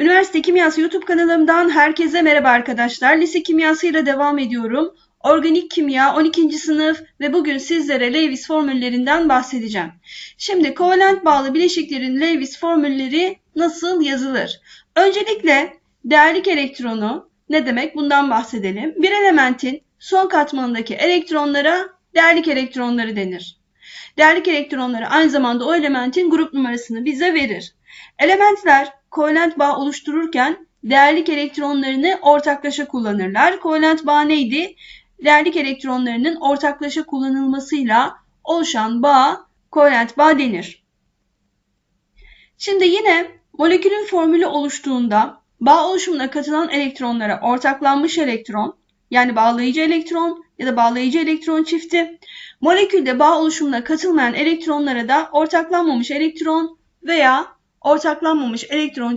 Üniversite Kimyası YouTube kanalımdan herkese merhaba arkadaşlar. Lise kimyası ile devam ediyorum. Organik kimya 12. sınıf ve bugün sizlere Lewis formüllerinden bahsedeceğim. Şimdi kovalent bağlı bileşiklerin Lewis formülleri nasıl yazılır? Öncelikle değerlik elektronu ne demek bundan bahsedelim. Bir elementin son katmanındaki elektronlara değerlik elektronları denir. Değerlik elektronları aynı zamanda o elementin grup numarasını bize verir. Elementler kovalent bağ oluştururken değerlik elektronlarını ortaklaşa kullanırlar. Kovalent bağ neydi? Değerlik elektronlarının ortaklaşa kullanılmasıyla oluşan bağ kovalent bağ denir. Şimdi yine molekülün formülü oluştuğunda bağ oluşumuna katılan elektronlara ortaklanmış elektron yani bağlayıcı elektron ya da bağlayıcı elektron çifti, molekülde bağ oluşumuna katılmayan elektronlara da ortaklanmamış elektron veya ortaklanmamış elektron